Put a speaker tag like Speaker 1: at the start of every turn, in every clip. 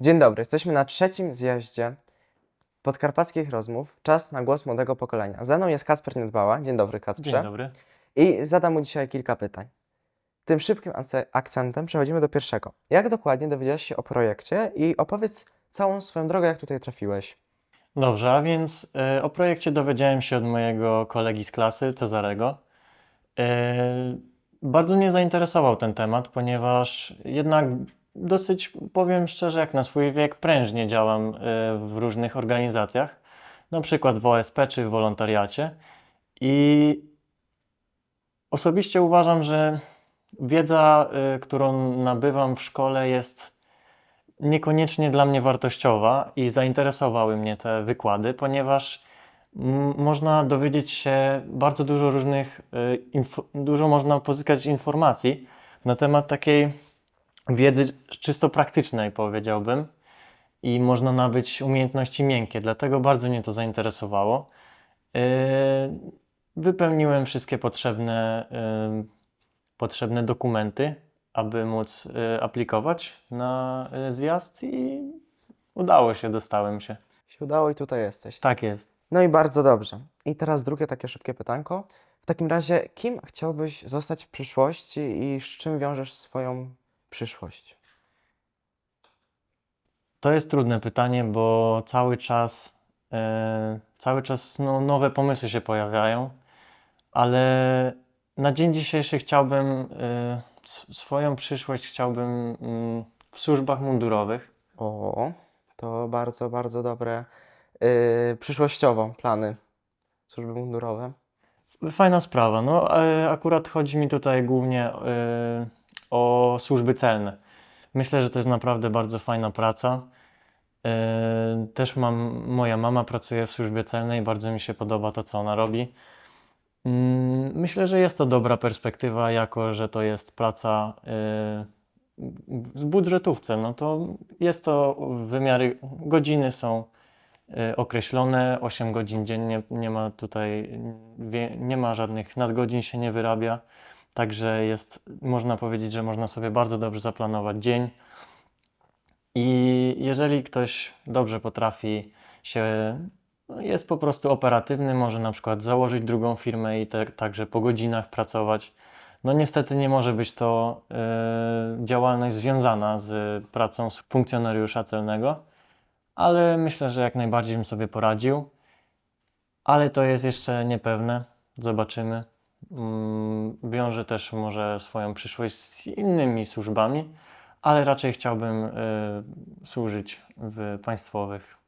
Speaker 1: Dzień dobry, jesteśmy na trzecim zjeździe podkarpackich rozmów. Czas na głos młodego pokolenia. Ze mną jest Kacper Niedbała. Dzień dobry, Kacprze.
Speaker 2: Dzień dobry.
Speaker 1: I zadam mu dzisiaj kilka pytań. Tym szybkim akce- akcentem przechodzimy do pierwszego. Jak dokładnie dowiedziałeś się o projekcie i opowiedz całą swoją drogę, jak tutaj trafiłeś?
Speaker 2: Dobrze, a więc e, o projekcie dowiedziałem się od mojego kolegi z klasy, Cezarego. E, bardzo mnie zainteresował ten temat, ponieważ jednak dosyć, powiem szczerze, jak na swój wiek, prężnie działam e, w różnych organizacjach, na przykład w OSP czy w wolontariacie. I osobiście uważam, że wiedza, e, którą nabywam w szkole, jest niekoniecznie dla mnie wartościowa i zainteresowały mnie te wykłady, ponieważ można dowiedzieć się bardzo dużo różnych, y, dużo można pozyskać informacji na temat takiej wiedzy czysto praktycznej, powiedziałbym, i można nabyć umiejętności miękkie, dlatego bardzo mnie to zainteresowało. Y, Wypełniłem wszystkie potrzebne, y, potrzebne dokumenty, aby móc y, aplikować na zjazd i udało się, dostałem się.
Speaker 1: Się udało i tutaj jesteś.
Speaker 2: Tak jest.
Speaker 1: No i bardzo dobrze. I teraz drugie takie szybkie pytanko. W takim razie, kim chciałbyś zostać w przyszłości i z czym wiążesz swoją przyszłość?
Speaker 2: To jest trudne pytanie, bo cały czas, e, cały czas no, nowe pomysły się pojawiają, ale na dzień dzisiejszy chciałbym, e, swoją przyszłość chciałbym mm, w służbach mundurowych.
Speaker 1: O, to bardzo, bardzo dobre yy, przyszłościowo plany służby mundurowe.
Speaker 2: Fajna sprawa. No, akurat chodzi mi tutaj głównie o służby celne. Myślę, że to jest naprawdę bardzo fajna praca. E, Też mam, moja mama pracuje w służbie celnej, bardzo mi się podoba to, co ona robi. Mm, Myślę, że jest to dobra perspektywa, jako że to jest praca e, w budżetówce. No to jest to wymiary, godziny są e, określone, 8 godzin dziennie, nie ma tutaj, nie ma żadnych nadgodzin się nie wyrabia, także jest, można powiedzieć, że można sobie bardzo dobrze zaplanować dzień i jeżeli ktoś dobrze potrafi się, no jest po prostu operatywny, może na przykład założyć drugą firmę i te, także po godzinach pracować. No niestety nie może być to e, działalność związana z pracą funkcjonariusza celnego, ale myślę, że jak najbardziej bym sobie poradził. Ale to jest jeszcze niepewne. Zobaczymy. Mm, Wiąże też może swoją przyszłość z innymi służbami, ale raczej chciałbym y, służyć w państwowych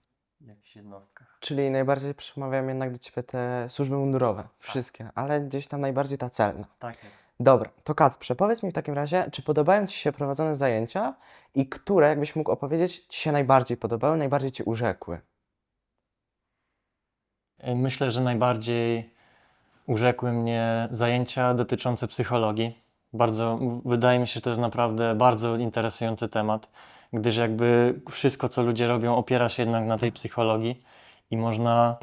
Speaker 2: jakichś jednostkach.
Speaker 1: Czyli najbardziej przemawiają jednak do ciebie te służby mundurowe, wszystkie, ale gdzieś tam najbardziej ta celna.
Speaker 2: Tak jest.
Speaker 1: Dobra, to Kacprze, powiedz mi w takim razie, czy podobają Ci się prowadzone zajęcia i które, jakbyś mógł opowiedzieć, Ci się najbardziej podobały, najbardziej Ci urzekły?
Speaker 2: Myślę, że najbardziej urzekły mnie zajęcia dotyczące psychologii. Bardzo, wydaje mi się, że to jest naprawdę bardzo interesujący temat, gdyż jakby wszystko, co ludzie robią, opiera się jednak na tej psychologii i można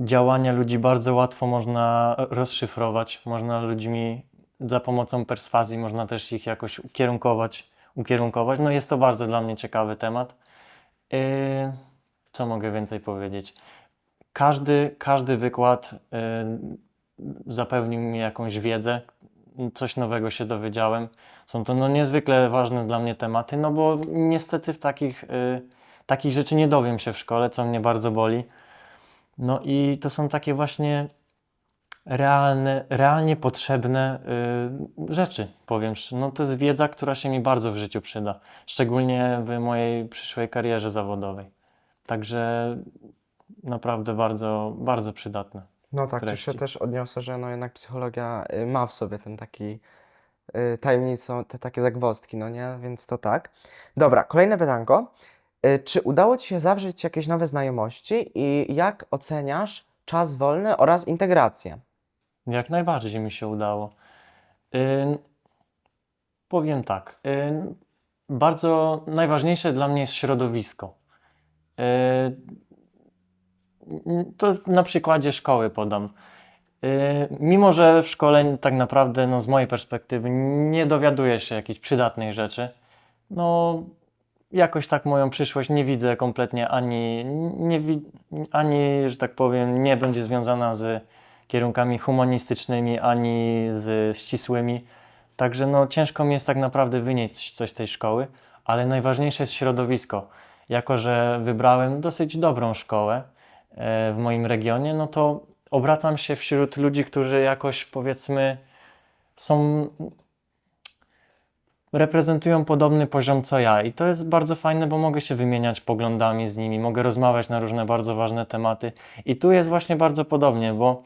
Speaker 2: działania ludzi bardzo łatwo można rozszyfrować, można ludźmi za pomocą perswazji, można też ich jakoś ukierunkować, ukierunkować. No jest to bardzo dla mnie ciekawy temat. Yy, co mogę więcej powiedzieć? Każdy, każdy wykład y, zapewnił mi jakąś wiedzę, coś nowego się dowiedziałem. Są to no, niezwykle ważne dla mnie tematy, no bo niestety w takich, y, takich rzeczy nie dowiem się w szkole, co mnie bardzo boli. No i to są takie właśnie realne, realnie potrzebne y, rzeczy, powiem. No to jest wiedza, która się mi bardzo w życiu przyda, szczególnie w mojej przyszłej karierze zawodowej. Także naprawdę bardzo, bardzo przydatne.
Speaker 1: No tak, tu się
Speaker 2: treści.
Speaker 1: też odniosę, że no jednak psychologia y, ma w sobie ten taki y, tajemnicą, te takie zagwozdki, no nie? Więc to tak. Dobra, kolejne pytanko. Y, Czy udało Ci się zawrzeć jakieś nowe znajomości i jak oceniasz czas wolny oraz integrację?
Speaker 2: Jak najbardziej mi się udało. Ym, powiem tak. Ym, bardzo najważniejsze dla mnie jest środowisko. Ym, to na przykładzie szkoły podam. Y, Mimo, że w szkole tak naprawdę, no, z mojej perspektywy, nie dowiaduję się jakichś przydatnych rzeczy, no, jakoś tak moją przyszłość nie widzę kompletnie ani, nie, ani, że tak powiem, nie będzie związana z kierunkami humanistycznymi, ani z ścisłymi. Także no, ciężko mi jest tak naprawdę wynieść coś z tej szkoły, ale najważniejsze jest środowisko. Jako, że wybrałem dosyć dobrą szkołę w moim regionie, no to obracam się wśród ludzi, którzy jakoś powiedzmy są reprezentują podobny poziom co ja. I to jest bardzo fajne, bo mogę się wymieniać poglądami z nimi, mogę rozmawiać na różne bardzo ważne tematy. I tu jest właśnie bardzo podobnie, bo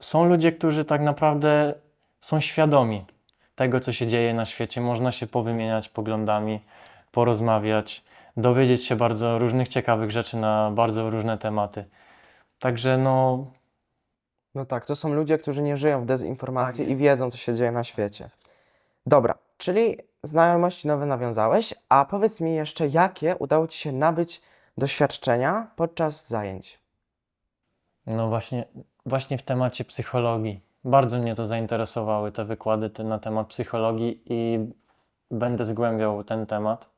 Speaker 2: są ludzie, którzy tak naprawdę są świadomi tego, co się dzieje na świecie, można się powymieniać poglądami, porozmawiać, dowiedzieć się bardzo różnych ciekawych rzeczy na bardzo różne tematy. Także no,
Speaker 1: No tak, to są ludzie, którzy nie żyją w dezinformacji
Speaker 2: Tak
Speaker 1: i wiedzą, co się dzieje na świecie. Dobra, czyli znajomości nowe nawiązałeś, a powiedz mi jeszcze, jakie udało Ci się nabyć doświadczenia podczas zajęć?
Speaker 2: No właśnie, właśnie w temacie psychologii. Bardzo mnie to zainteresowały te wykłady te, na temat psychologii i będę zgłębiał ten temat.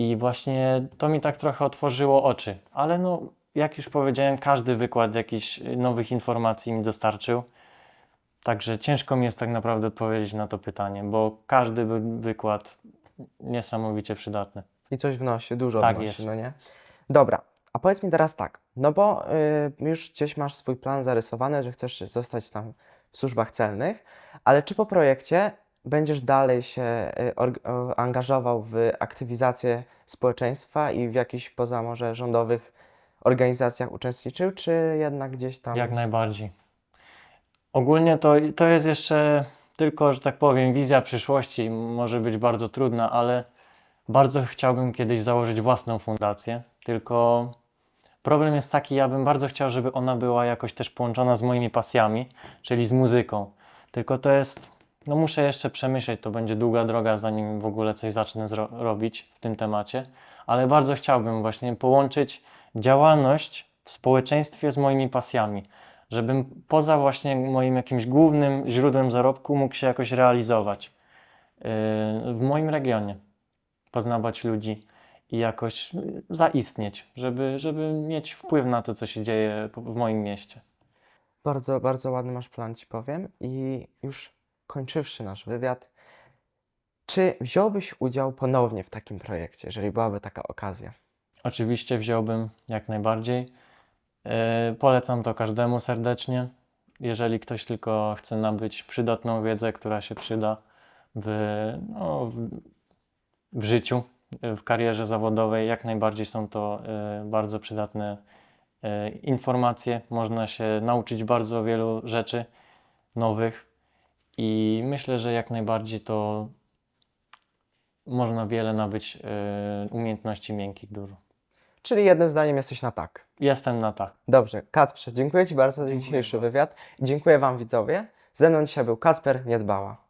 Speaker 2: I właśnie to mi tak trochę otworzyło oczy. Ale no, jak już powiedziałem, każdy wykład jakichś nowych informacji mi dostarczył. Także ciężko mi jest tak naprawdę odpowiedzieć na to pytanie, bo każdy wy- wykład niesamowicie przydatny.
Speaker 1: I coś wnosi, dużo
Speaker 2: Tak
Speaker 1: wnosi,
Speaker 2: jest.
Speaker 1: no nie? Dobra, a powiedz mi teraz tak, no bo y, już gdzieś masz swój plan zarysowany, że chcesz zostać tam w służbach celnych, ale czy po projekcie będziesz dalej się o, angażował w aktywizację społeczeństwa i w jakichś poza może rządowych organizacjach uczestniczył, czy jednak gdzieś tam...
Speaker 2: Jak najbardziej. Ogólnie to, to jest jeszcze tylko, że tak powiem, wizja przyszłości. Może być bardzo trudna, ale bardzo chciałbym kiedyś założyć własną fundację. Tylko problem jest taki, ja bym bardzo chciał, żeby ona była jakoś też połączona z moimi pasjami, czyli z muzyką. Tylko to jest, no muszę jeszcze przemyśleć, to będzie długa droga, zanim w ogóle coś zacznę robić w tym temacie, ale bardzo chciałbym właśnie połączyć działalność w społeczeństwie z moimi pasjami żebym poza właśnie moim jakimś głównym źródłem zarobku mógł się jakoś realizować yy, w moim regionie, poznawać ludzi i jakoś zaistnieć, żeby, żeby mieć wpływ na to, co się dzieje w moim mieście.
Speaker 1: Bardzo, bardzo ładny masz plan, ci powiem. I już kończywszy nasz wywiad, czy wziąłbyś udział ponownie w takim projekcie, jeżeli byłaby taka okazja?
Speaker 2: Oczywiście wziąłbym jak najbardziej. Yy, polecam to każdemu serdecznie. Jeżeli ktoś tylko chce nabyć przydatną wiedzę, która się przyda w, no, w, w życiu, w karierze zawodowej, jak najbardziej są to yy, bardzo przydatne yy, informacje. Można się nauczyć bardzo wielu rzeczy nowych i myślę, że jak najbardziej to można wiele nabyć yy, umiejętności miękkich dużo.
Speaker 1: Czyli jednym zdaniem jesteś na tak.
Speaker 2: Jestem na tak.
Speaker 1: Dobrze, Kacprze, dziękuję Ci bardzo za
Speaker 2: Dziękuję
Speaker 1: dzisiejszy
Speaker 2: bardzo.
Speaker 1: wywiad. Dziękuję Wam widzowie. Ze mną dzisiaj był Kacper Niedbała.